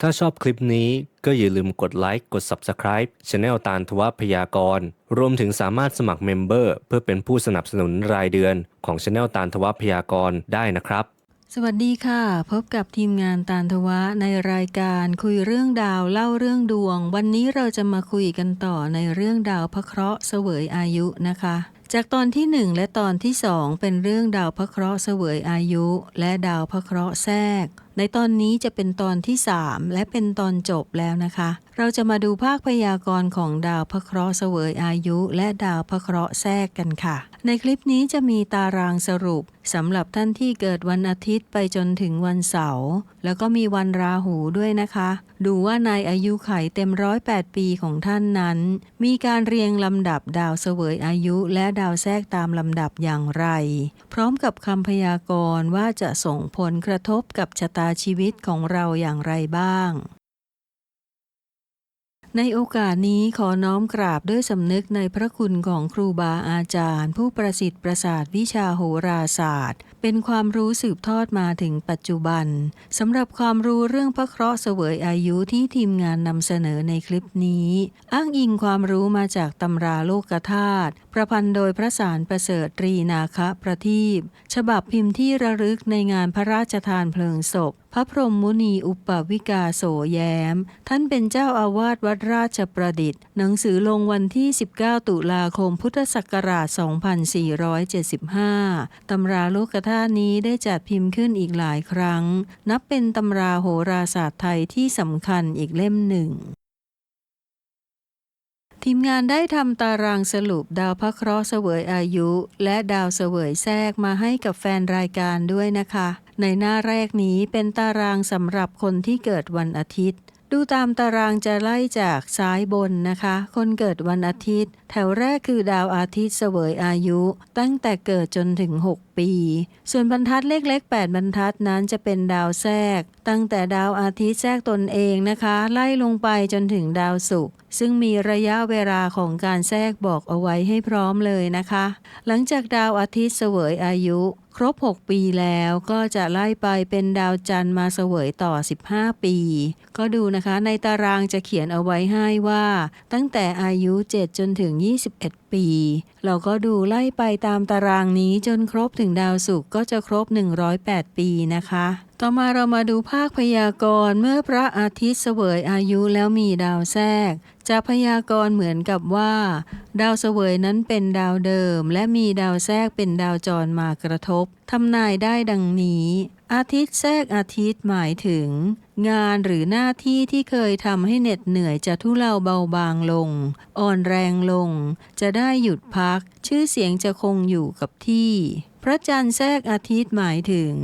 ถ้าชอบคลิปนี้ก็อย่าลืมกดไลค์ กด Subscribe Channel ตาลทวพยากร รวมถึงสามารถสมัครเมมเบอร์เพื่อเป็นผู้สนับสนุนรายเดือนของ Channel ตาลทวพยากรได้นะครับ สวัสดีค่ะ พบกับทีมงานตาลทวะในรายการคุยเรื่องดาวเล่าเรื่องดวง วันนี้เราจะมาคุยกันต่อในเรื่องดาวพระเคราะห์เสวยอายุนะคะ จากตอนที่หนึ่งและตอนที่สองเป็นเรื่องดาวพระเคราะห์เสวยอายุ และดาวพระเคราะห์แทรก ในตอนนี้จะเป็นตอนที่สามและเป็นตอนจบแล้วนะคะ เราจะมาดูภาคพยากรณ์ของดาวพระเคราะห์เสวยอายุและดาวพระเคราะห์แทรกกันค่ะ ในคลิปนี้จะมีตารางสรุปสำหรับท่านที่เกิดวันอาทิตย์ไปจนถึงวันเสาร์แล้วก็มีวันราหูด้วยนะคะ ดูว่าในอายุไขเต็มร้อยแปดปีของท่านนั้น มีการเรียงลำดับดาวเสวยอายุและดาวแทรกตามลำดับอย่างไร พร้อมกับคำพยากรณ์ว่าจะส่งผลกระทบกับชะตาชีวิตของเราอย่างไรบ้าง ในโอกาสนี้ขอน้อมกราบด้วยสำนึกในพระคุณของครูบาอาจารย์ ผู้ประสิทธิ์ประสาทวิชาโหราศาสตร์ เป็นความรู้สืบทอดมาถึงปัจจุบันสำหรับความรู้เรื่องพระเคราะห์เสวยอายุที่ทีมงานนำเสนอในคลิปนี้ อ้างอิงความรู้มาจากตำราโลกธาตุประพันธ์โดยพระสารประเสริฐตรีนาคะประทีปฉบับพิมพ์ที่ระลึกในงานพระราชทานเพลิงศพ พระพรหมมุนีอุปวิกาโสแย้ม ท่านเป็นเจ้าอาวาสวัดราชประดิษฐ์ หนังสือลงวันที่ 19 ตุลาคมพุทธศักราช 2475 ตำราโลกธาตุนี้ได้จัดพิมพ์ขึ้นอีกหลายครั้ง นับเป็นตำราโหราศาสตร์ไทยที่สำคัญอีกเล่มหนึ่งทีมงานได้ทำตารางสรุปดาวพระเคราะห์เสวยอายุ และดาวเสวยแทรกมาให้กับแฟนรายการด้วยนะคะ ในหน้าแรกนี้เป็นตารางสำหรับคนที่เกิดวันอาทิตย์ ดูตามตารางจะไล่จากซ้ายบนนะคะ คนเกิดวันอาทิตย์ แถวแรกคือดาวอาทิตย์เสวยอายุ ตั้งแต่เกิดจนถึง 6 ปี ส่วนบรรทัดเล็กๆ 8 บรรทัดนั้นจะเป็นดาวแทรก ตั้งแต่ดาวอาทิตย์แทรกตนเองนะคะ ไล่ลงไปจนถึงดาวศุกร์ซึ่งมีระยะเวลาของการแทรกบอกเอาไว้ให้พร้อมเลยนะคะ หลังจากดาวอาทิตย์เสวยอายุ ครบ 6 ปีแล้วก็จะไล่ไปเป็นดาวจันทร์มาเสวยต่อ 15 ปี ก็ดูนะคะในตารางจะเขียนเอาไว้ให้ว่า ตั้งแต่อายุ 7 จนถึง 21 ปี เราก็ดูไล่ไปตามตารางนี้จนครบถึงดาวศุกร์ก็จะครบ 108 ปีนะคะ ต่อมาเรามาดูภาคพยากรณ์เมื่อพระอาทิตย์เสวยอายุแล้วมีดาวแทรก จะพยากรณ์เหมือนกับว่า ดาวเสวยนั้นเป็นดาวเดิม และมีดาวแทรกเป็นดาวจรมากระทบทำนายได้ดังนี้ อาทิตย์แทรกอาทิตย์หมายถึง งานหรือหน้าที่ที่เคยทำให้เหน็ดเหนื่อยจะทุเลาเบาบางลง อ่อนแรงลง จะได้หยุดพัก ชื่อเสียงจะคงอยู่กับที่ พระจันทร์แทรกอาทิตย์หมายถึง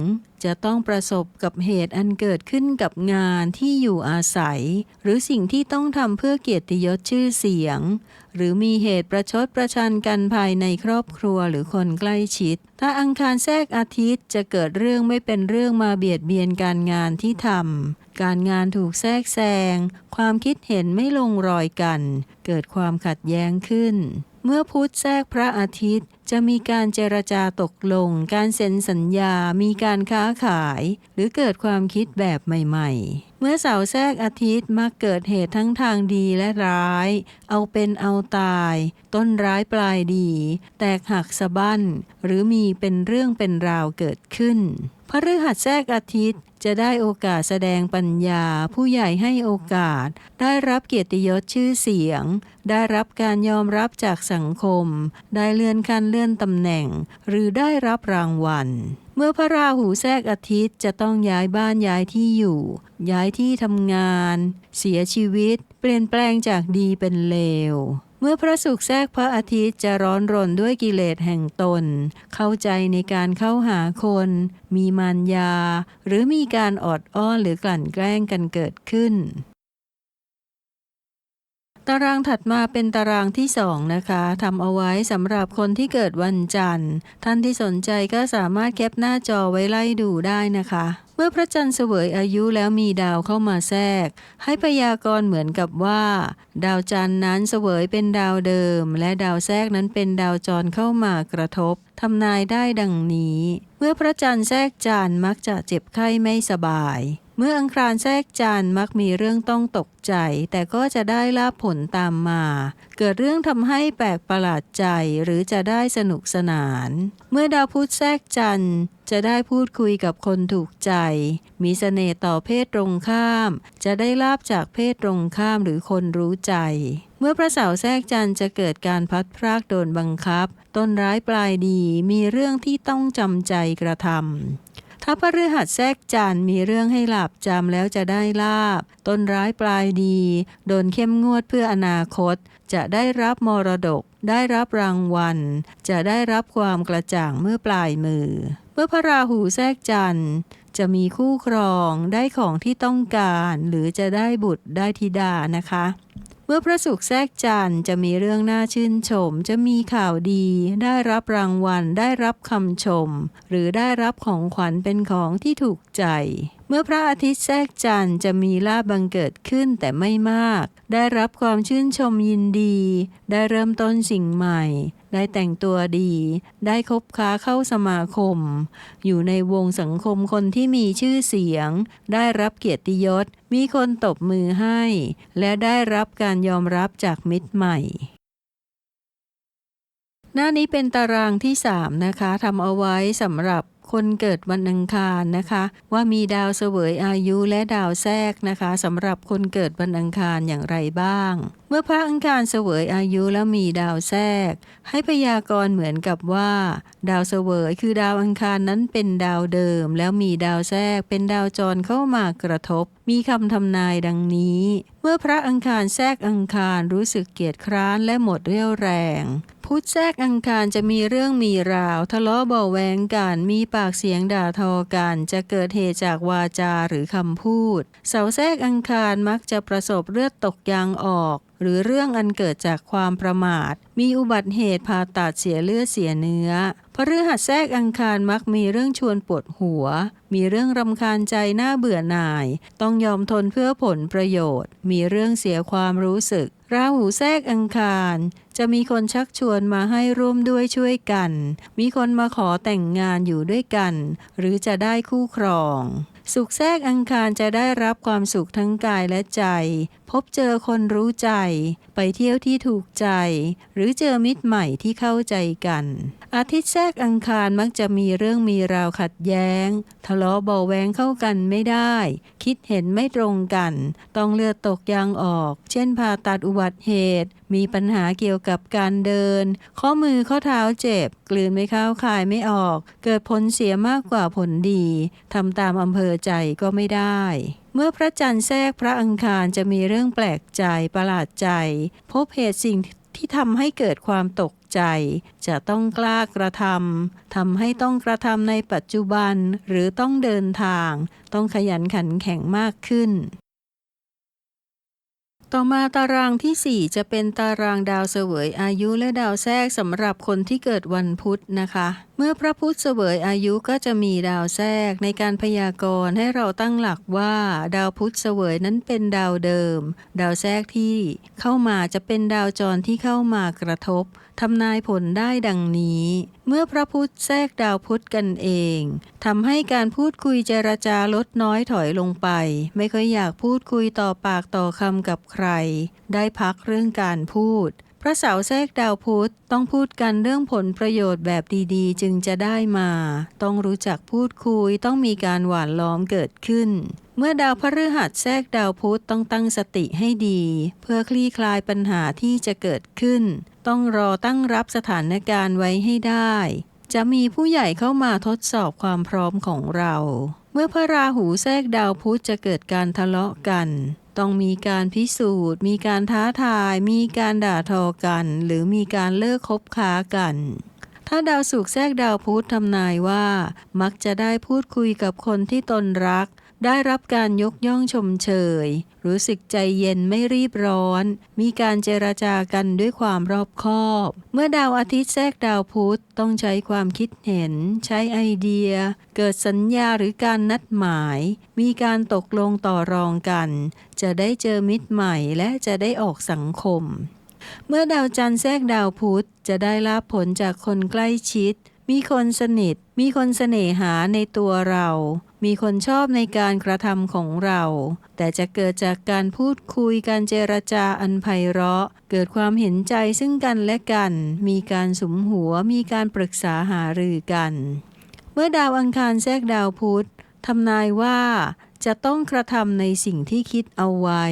จะต้องประสบกับเหตุอันเกิดขึ้นกับงานที่อยู่อาศัย หรือสิ่งที่ต้องทำเพื่อเกียรติยศชื่อเสียง หรือมีเหตุประชดประชันกันภายในครอบครัวหรือคนใกล้ชิด ถ้าอังคารแทรกอาทิตย์จะเกิดเรื่องไม่เป็นเรื่องมาเบียดเบียนการงานที่ทำการงานถูกแทรกแซง ความคิดเห็นไม่ลงรอยกัน เกิดความขัดแย้งขึ้น เมื่อพุธแทรกพระอาทิตย์ จะมีการเจรจาตกลง การเซ็นสัญญา มีการค้าขาย หรือเกิดความคิดแบบใหม่ๆ เมื่อเสาร์แทรกอาทิตย์มักเกิดเหตุทั้งทางดีและร้าย เอาเป็นเอาตาย ต้นร้ายปลายดี แตกหักสะบั้น หรือมีเป็นเรื่องเป็นราวเกิดขึ้น พฤหัสแทรกอาทิตย์จะได้โอกาสแสดงปัญญา ผู้ใหญ่ให้โอกาส ได้รับเกียรติยศชื่อเสียง ได้รับการยอมรับจากสังคม ได้เลื่อนขั้นเลื่อนตำแหน่ง หรือได้รับรางวัล เมื่อพระราหูแทรกอาทิตย์จะต้องย้ายบ้านย้ายที่อยู่ ย้ายที่ทำงาน เสียชีวิต เปลี่ยนแปลงจากดีเป็นเลว เมื่อพระศุกแทรกพระอาทิตย์จะร้อนรนด้วยกิเลสแห่งตน เข้าใจในการเข้าหาคน มีมารยา หรือมีการออดอ้อนหรือกลั่นแกล้งกันเกิดขึ้นตารางถัดมาเป็นตารางที่สองนะคะทำเอาไว้สำหรับคนที่เกิดวันจันทร์ ท่านที่สนใจก็สามารถแคปหน้าจอไว้ไล่ดูได้นะคะ มื่อมื่อพระจันทร์เสวยอายุแล้วมีดาวเข้ามาแทรก ให้พยากรณ์เหมือนกับว่า ดาวจันทร์นั้นเสวยเป็นดาวเดิม และดาวแทรกนั้นเป็นดาวจรเข้ามากระทบทำนายได้ดังนี้ เมื่อพระจันทร์แทรกจันทร์มักจะเจ็บไข้ไม่สบาย เมื่ออังคารแทรกจันทร์มักมีเรื่องต้องตกใจ แต่ก็จะได้ลาภผลตามมา เกิดเรื่องทำให้แปลกประหลาดใจหรือจะได้สนุกสนาน เมื่อดาวพุธแทรกจันทร์จะได้พูดคุยกับคนถูกใจ มีเสน่ห์ต่อเพศตรงข้าม จะได้ลาบจากเพศตรงข้ามหรือคนรู้ใจ เมื่อพระเสาร์แทรกจันทร์จะเกิดการพัดพรากโดนบังคับ ต้นร้ายปลายดีมีเรื่องที่ต้องจำใจกระทำ ถ้าพฤหัสแทรกจันมีเรื่องให้หลับจำแล้วจะได้ลาบ ต้นร้ายปลายดี โดนเข้มงวดเพื่ออนาคต จะได้รับมรดก ได้รับรางวัล จะได้รับความกระจ่างเมื่อปลายมือ เมื่อพระราหูแทรกจันทร์จะมีคู่ครองได้ของที่ต้องการ หรือจะได้บุตรได้ธิดานะคะ มื่อพระศุกร์แทรกจันทร์จะมีเรื่องน่าชื่นชม จะมีข่าวดี ได้รับรางวัล ได้รับคำชม หรือได้รับของขวัญเป็นของที่ถูกใจ เมื่อพระอาทิตย์แทรกจันทร์จะมีลาบบังเกิดขึ้นแต่ไม่มาก ได้รับความชื่นชมยินดี ได้เริ่มต้นสิ่งใหม่ ได้แต่งตัวดี ได้คบค้าเข้าสมาคม อยู่ในวงสังคมคนที่มีชื่อเสียง ได้รับเกียรติยศ มีคนตบมือให้ และได้รับการยอมรับจากมิตรใหม่ หน้านี้เป็นตารางที่ 3 นะคะทำเอาไว้สำหรับคนเกิดวันอังคารนะคะ ว่ามีดาวเสวยอายุและดาวแทรกนะคะสำหรับคนเกิดวันอังคารอย่างไรบ้าง มื่อพระอังคารเสวยอายุแล้วมีดาวแทรก ให้พยากรณ์เหมือนกับว่า ดาวเสวยคือดาวอังคารนั้นเป็นดาวเดิม แล้วมีดาวแทรกเป็นดาวจรเข้ามากระทบ มีคำทำนายดังนี้ เมื่อพระอังคารแทรกอังคารรู้สึกเกียจคร้านและหมดเรี่ยวแรงพุธแทรกอังคารจะมีเรื่องมีราว ทะเลาะเบาแวงกันมีปากเสียงด่าทอกัน จะเกิดเหตุจากวาจาหรือคำพูด เสาแทรกอังคารมักจะประสบเลือดตกยางออกหรือเรื่องอันเกิดจากความประมาท มีอุบัติเหตุผ่าตัดเสียเลือดเสียเนื้อพฤหัสแทรกอังคารมักมีเรื่องชวนปวดหัว มีเรื่องรำคาญใจน่าเบื่อหน่าย ต้องยอมทนเพื่อผลประโยชน์ มีเรื่องเสียความรู้สึก ราหูแทรกอังคาร จะมีคนชักชวนมาให้ร่วมด้วยช่วยกัน มีคนมาขอแต่งงานอยู่ด้วยกัน หรือจะได้คู่ครอง สุขแทรกอังคารจะได้รับความสุขทั้งกายและใจ พบเจอคนรู้ใจ ไปเที่ยวที่ถูกใจ หรือเจอมิตรใหม่ที่เข้าใจกัน อาทิตย์แทรกอังคารมักจะมีเรื่องมีราวขัดแย้ง ทะเลาะเบาแวงเข้ากันไม่ได้ คิดเห็นไม่ตรงกัน ต้องเลือดตกยางออก เช่นผ่าตัดอุบัติเหตุ มีปัญหาเกี่ยวกับการเดิน ข้อมือข้อเท้าเจ็บ กลืนไม่เข้าคายไม่ออก เกิดผลเสียมากกว่าผลดีทำตามอำเภอใจก็ไม่ได้เมื่อพระจันทร์แทรกพระอังคารจะมีเรื่องแปลกใจประหลาดใจ พบเหตุสิ่งที่ทำให้เกิดความตกใจ จะต้องกล้ากระทำทำให้ต้องกระทำในปัจจุบันหรือต้องเดินทาง ต้องขยันขันแข็งมากขึ้น ต่อมาตารางทีสี่ 4 จะเป็นตารางดาวเสวยอายุและดาวแทรกสำหรับคนที่เกิดวันพุธนะคะเมื่อพระพุธเสวยอายุก็จะมีดาวแทรกในการพยากรณ์ให้เราตั้งหลักว่า ดาวพุธเสวยนั้นเป็นดาวเดิม ดาวแทรกที่เข้ามาจะเป็นดาวจรที่เข้ามากระทบทำนายผลได้ดังนี้ เมื่อพระพุธแทรกดาวพุธกันเองทำให้การพูดคุยเจรจาลดน้อยถอยลงไป ไม่ค่อยอยากพูดคุยต่อปากต่อคำกับใคร ได้พักเรื่องการพูด พระเสาแทรกดาวพุธต้องพูดกันเรื่องผลประโยชน์แบบดีๆ จึงจะได้มา ต้องรู้จักพูดคุยต้องมีการหวานล้อมเกิดขึ้น เมื่อดาวพฤหัสแทรกดาวพุธต้องตั้งสติให้ดี เพื่อคลี่คลายปัญหาที่จะเกิดขึ้น ต้องรอตั้งรับสถานการณ์ไว้ให้ได้ จะมีผู้ใหญ่เข้ามาทดสอบความพร้อมของเรา เมื่อพระราหูแทรกดาวพุธจะเกิดการทะเลาะกัน ต้องมีการพิสูจน์ มีการท้าทาย มีการด่าทอกัน หรือมีการเลิกคบค้ากัน ถ้าดาวสุกแทรกดาวพุธทำนายว่า มักจะได้พูดคุยกับคนที่ตนรัก ได้รับการยกย่องชมเชย รู้สึกใจเย็นไม่รีบร้อน มีการเจรจากันด้วยความรอบคอบ เมื่อดาวอาทิตย์แทรกดาวพุธต้องใช้ความคิดเห็น ใช้ไอเดีย เกิดสัญญาหรือการนัดหมาย มีการตกลงต่อรองกัน จะได้เจอมิตรใหม่และจะได้ออกสังคม เมื่อดาวจันทร์แทรกดาวพุธจะได้รับผลจากคนใกล้ชิด มีคนสนิท มีคนเสน่หาในตัวเรา มีคนชอบในการกระทำของเรา แต่จะเกิดจากการพูดคุยการเจรจาอันไพเราะ เกิดความเห็นใจซึ่งกันและกัน มีการสมหัวมีการปรึกษาหารือกัน เมื่อดาวอังคารแทรกดาวพุธทำนายว่าจะต้องกระทำในสิ่งที่คิดเอาไว้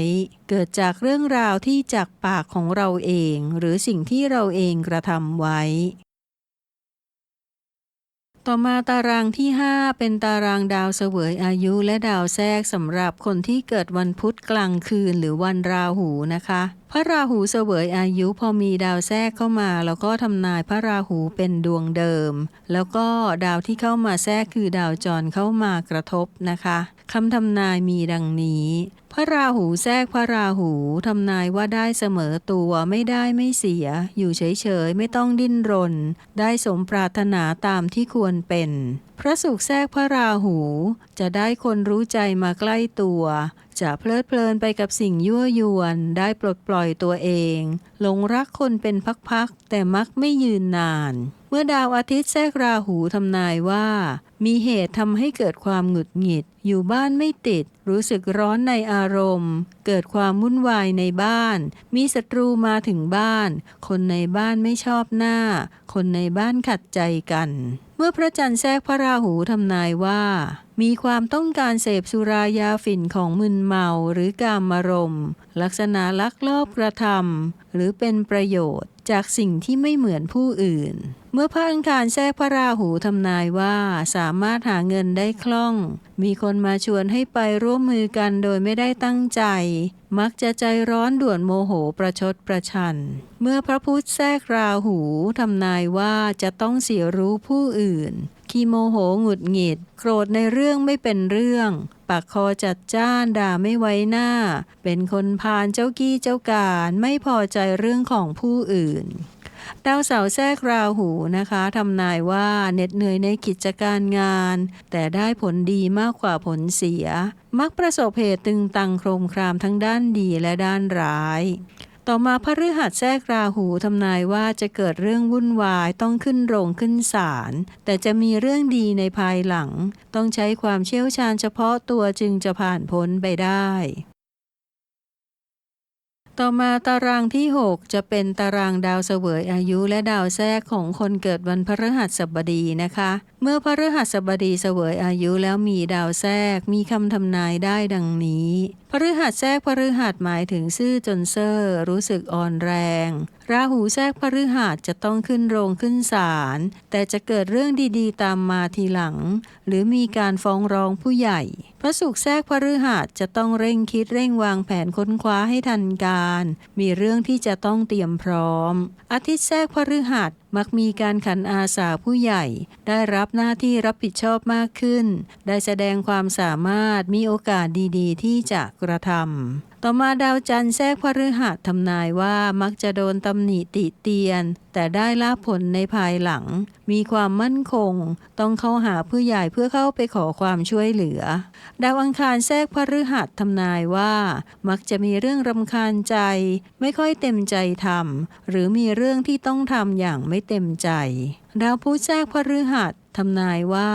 เกิดจากเรื่องราวที่จากปากของเราเอง หรือสิ่งที่เราเองกระทำไว้ ต่อมาตารางที่ 5 เป็นตารางดาวเสวยอายุและดาวแทรกสำหรับคนที่เกิดวันพุธกลางคืนหรือวันราหูนะคะ พระราหูเสวยอายุพอมีดาวแทรกเข้ามา แล้วก็ทำนายพระราหูเป็นดวงเดิม แล้วก็ดาวที่เข้ามาแทรกคือดาวจรเข้ามากระทบนะคะคำทำนายมีดังนี้พระราหูแทรกพระราหูทำนายว่าได้เสมอตัวไม่ได้ไม่เสีย อยู่เฉยๆไม่ต้องดิ้นรน ได้สมปรารถนาตามที่ควรเป็น พระศุกร์แทรกพระราหู จะได้คนรู้ใจมาใกล้ตัว จะเพลิดเพลินไปกับสิ่งยั่วยวน ได้ปลดปล่อยตัวเองหลงรักคนเป็นพักๆแต่มักไม่ยืนนาน เมื่อดาวอาทิตย์แทรกราหูทำนายว่า มีเหตุทำให้เกิดความหงุดหงิด อยู่บ้านไม่ติด รู้สึกร้อนในอารมณ์เกิดความวุ่นวายในบ้าน มีศัตรูมาถึงบ้าน คนในบ้านไม่ชอบหน้า คนในบ้านขัดใจกัน เมื่อพระจันทร์แทรกพระราหูทำนายว่า มีความต้องการเสพสุรายาฝิ่นของมึนเมาหรือกามารมณ์ลักษณะลักลอบกระทำหรือเป็นประโยชน์จากสิ่งที่ไม่เหมือนผู้อื่น เมื่อพระอังคารแทรกพระราหูทำนายว่าสามารถหาเงินได้คล่อง มีคนมาชวนให้ไปร่วมมือกันโดยไม่ได้ตั้งใจมักจะใจร้อนด่วนโมโหประชดประชัน เมื่อพระพุทธแทรกราหูทำนายว่าจะต้องเสียรู้ผู้อื่นขี้โมโหหงุดหงิด โกรธในเรื่องไม่เป็นเรื่อง ปากคอจัดจ้านด่าไม่ไว้หน้า เป็นคนพาลเจ้ากี้เจ้าการไม่พอใจเรื่องของผู้อื่น ดาวเสาร์แทรกราหูนะคะทำนายว่าเหน็ดเหนื่อยในกิจการงาน แต่ได้ผลดีมากกว่าผลเสีย มักประสบเหตุตึงตังโครมครามทั้งด้านดีและด้านร้าย ต่อมาพฤหัสแทรกราหูทำนายว่าจะเกิดเรื่องวุ่นวายต้องขึ้นโรงขึ้นศาลแต่จะมีเรื่องดีในภายหลัง ต้องใช้ความเชี่ยวชาญเฉพาะตัวจึงจะผ่านพ้นไปได้ ต่อมาตารางที่ 6 จะเป็นตารางดาวเสวยอายุและดาวแทรกของคนเกิดวันพฤหัสบดีนะคะ เมื่อพฤหัสบดีเสวยอายุแล้วมีดาวแทรกมีคำทำนายได้ดังนี้ พฤหัสแทรกพฤหัสหมายถึงซื่อจนเซอร์รู้สึกอ่อนแรง ราหูแทรกพฤหัสจะต้องขึ้นโรงขึ้นศาลแต่จะเกิดเรื่องดีๆ ตามมาทีหลัง หรือมีการฟ้องร้องผู้ใหญ่ พระศุกร์แทรกพฤหัสจะต้องเร่งคิดเร่งวางแผนค้นคว้าให้ทันการ มีเรื่องที่จะต้องเตรียมพร้อม อาทิตย์แทรกพฤหัสมักมีการขันอาสาผู้ใหญ่ ได้รับหน้าที่รับผิดชอบมากขึ้น ได้แสดงความสามารถมีโอกาสดีๆ ที่จะกระทำ ต่อมาดาวจันทร์แทรกพฤหัสทำนายว่ามักจะโดนตำหนิติเตียน แต่ได้ลาผลในภายหลัง มีความมั่นคง ต้องเข้าหาผู้ใหญ่เพื่อเข้าไปขอความช่วยเหลือ ดาวอังคารแทรกพฤหัสทำนายว่า มักจะมีเรื่องรำคาญใจ ไม่ค่อยเต็มใจทำหรือมีเรื่องที่ต้องทำอย่างไม่เต็มใจดาวพุธแทรกพฤหัส ทำนายว่า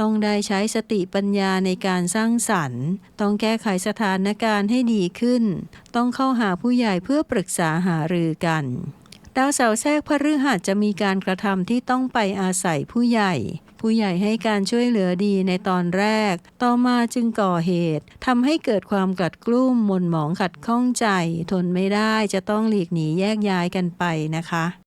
ต้องได้ใช้สติปัญญาในการสร้างสรรค์ ต้องแก้ไขสถานการณ์ให้ดีขึ้น ต้องเข้าหาผู้ใหญ่เพื่อปรึกษาหารือกันดาวเสาแทรกพฤหัสจะมีการกระทำที่ต้องไปอาศัยผู้ใหญ่ ผู้ใหญ่ให้การช่วยเหลือดีในตอนแรก ต่อมาจึงก่อเหตุทำให้เกิดความกลัดกลุ้มหม่นหมองขัดข้องใจ ทนไม่ได้จะต้องหลีกหนีแยกย้ายกันไปนะคะ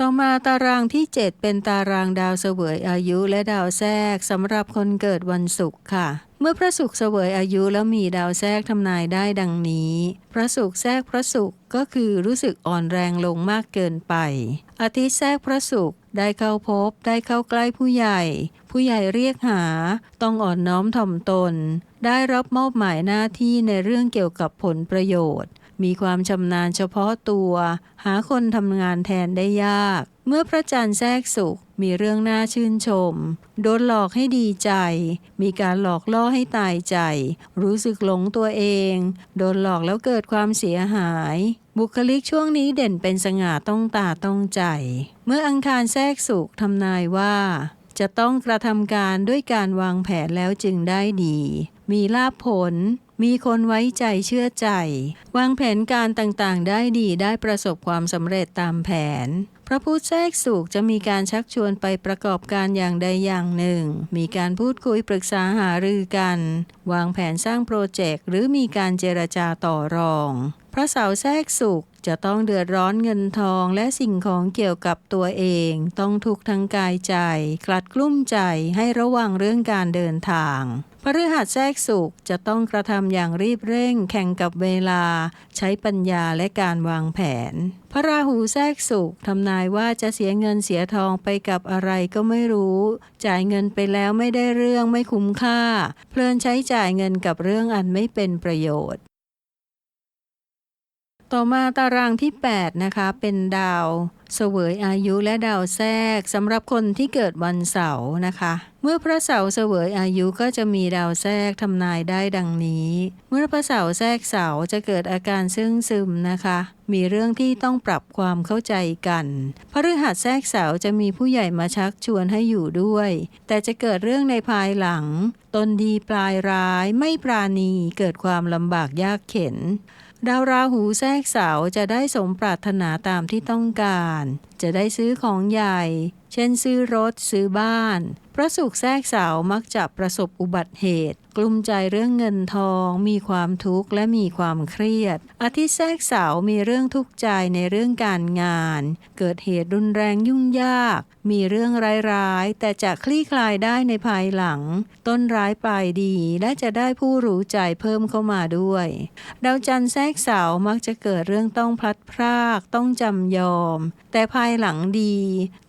ต่อมาตารางที่ 7 เป็นตารางดาวเสวยอายุและดาวแทรกสำหรับคนเกิดวันศุกร์ค่ะ เมื่อพระศุกร์เสวยอายุแล้วมีดาวแทรกทำนายได้ดังนี้ พระศุกร์แทรกพระศุกร์ก็คือรู้สึกอ่อนแรงลงมากเกินไป อาทิตย์แทรกพระศุกร์ได้เข้าพบ ได้เข้าใกล้ผู้ใหญ่ ผู้ใหญ่เรียกหา ต้องอ่อนน้อมถ่อมตน ได้รับมอบหมายหน้าที่ในเรื่องเกี่ยวกับผลประโยชน์ มีความชำนาญเฉพาะตัว หาคนทำงานแทนได้ยาก เมื่อพระจันทร์แทรกสุขมีเรื่องน่าชื่นชม โดนหลอกให้ดีใจ มีการหลอกล่อให้ตายใจ รู้สึกหลงตัวเอง โดนหลอกแล้วเกิดความเสียหาย บุคลิกช่วงนี้เด่นเป็นสง่าต้องตาต้องใจ เมื่ออังคารแทรกสุขทำนายว่า จะต้องกระทำการด้วยการวางแผนแล้วจึงได้ดี มีลาภผล มีคนไว้ใจเชื่อใจ วางแผนการต่างๆ ได้ดีได้ประสบความสำเร็จตามแผน พระพุทธแทรกสุขจะมีการชักชวนไปประกอบการอย่างใดอย่างหนึ่ง มีการพูดคุยปรึกษาหารือกัน วางแผนสร้างโปรเจกต์หรือมีการเจรจาต่อรอง พระเสาแทรกสุขจะต้องเดือดร้อนเงินทองและสิ่งของเกี่ยวกับตัวเอง ต้องทุกข์ทั้งกายใจ กลัดกลุ้มใจให้ระวังเรื่องการเดินทางพฤหัสแทรกสุขจะต้องกระทำอย่างรีบเร่ง แข่งกับเวลา ใช้ปัญญาและการวางแผน พระราหูแทรกสุขทำนายว่าจะเสียเงินเสียทองไปกับอะไรก็ไม่รู้ จ่ายเงินไปแล้วไม่ได้เรื่องไม่คุ้มค่า เพลินใช้จ่ายเงินกับเรื่องอันไม่เป็นประโยชน์ ต่อมาตารางที่ 8 นะคะ เป็นดาวเสวยอายุและดาวแทรกสำหรับคนที่เกิดวันเสาร์นะคะ เมื่อพระเสาร์เสวยอายุก็จะมีดาวแทรกทำนายได้ดังนี้ เมื่อพระเสาร์แทรกเสาร์จะเกิดอาการซึ่งซึมนะคะ มีเรื่องที่ต้องปรับความเข้าใจกันพฤหัสแทรกเสาร์จะมีผู้ใหญ่มาชักชวนให้อยู่ด้วย แต่จะเกิดเรื่องในภายหลัง ตนดีปลายร้ายไม่ปราณีเกิดความลำบากยากเข็น ดาวราหูแทรกเสาจะได้สมปรารถนาตามที่ต้องการ จะได้ซื้อของใหญ่ เช่นซื้อรถซื้อบ้าน พระสุขแทรกเสามักจะประสบอุบัติเหตุ กลุ้มใจเรื่องเงินทอง มีความทุกข์และมีความเครียด อาทิตย์แทรกเสามีเรื่องทุกข์ใจในเรื่องการงาน เกิดเหตุรุนแรงยุ่งยาก มีเรื่องร้ายๆ แต่จะคลี่คลายได้ในภายหลัง ต้นร้ายปลายดีและจะได้ผู้รู้ใจเพิ่มเข้ามาด้วย ดาวจันทร์แทรกเสามักจะเกิดเรื่องต้องพลัดพราก ต้องจำยอม แต่ภายหลังดี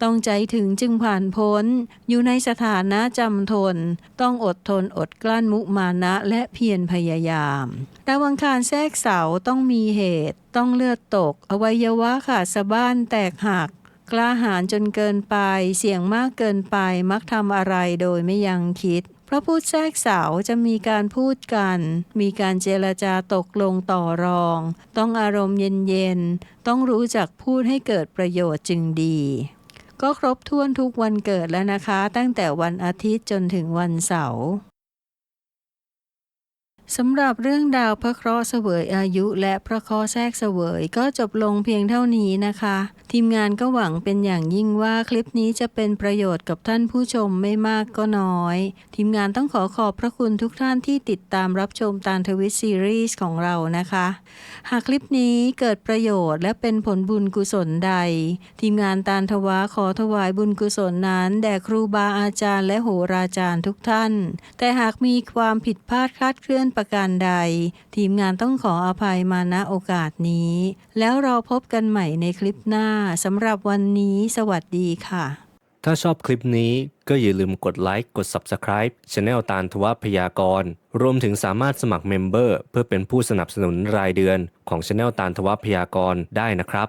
ต้องใจถึงจึงผ่านพ้น อยู่ในสถานะจำทน ต้องอดทนอดกลั้นมุมานะและเพียรพยายามดาวอังคารแทรกเสาต้องมีเหตุ ต้องเลือดตก อวัยวะขาดสะบ้านแตกหัก กล้าหาญจนเกินไป เสี่ยงมากเกินไปมักทำอะไรโดยไม่ยังคิดพระพูดแทรกเสาจะมีการพูดกัน มีการเจรจาตกลงต่อรอง ต้องอารมณ์เย็นๆ ต้องรู้จักพูดให้เกิดประโยชน์จึงดี ก็ครบถ้วนทุกวันเกิดแล้วนะคะ ตั้งแต่วันอาทิตย์จนถึงวันเสาร์ สำหรับเรื่องดาวพระเคราะห์เสวยอายุและพระเคราะห์แทรกเสวยก็จบลงเพียงเท่านี้นะคะ ทีมงานก็หวังเป็นอย่างยิ่งว่าคลิปนี้จะเป็นประโยชน์กับท่านผู้ชมไม่มากก็น้อย ทีมงานต้องขอขอบพระคุณทุกท่านที่ติดตามรับชมตามทวิตซีรีส์ของเรานะคะ หากคลิปนี้เกิดประโยชน์และเป็นผลบุญกุศลใด ทีมงานตาลทวาขอถวายบุญกุศลนั้น แด่ครูบาอาจารย์และโหราจารย์ทุกท่าน แต่หากมีความผิดพลาดคลาดเคลื่อนประการใด ทีมงานต้องขออภัยมาณโอกาสนี้ แล้วเราพบกันใหม่ในคลิปหน้าสำหรับวันนี้สวัสดีค่ะ ถ้าชอบคลิปนี้ก็อย่าลืมกดไลค์กด Subscribe Channel ตาลทวพยากร รวมถึงสามารถสมัครเมมเบอร์เพื่อเป็นผู้สนับสนุนรายเดือนของ Channel ตาลทวพยากรได้นะครับ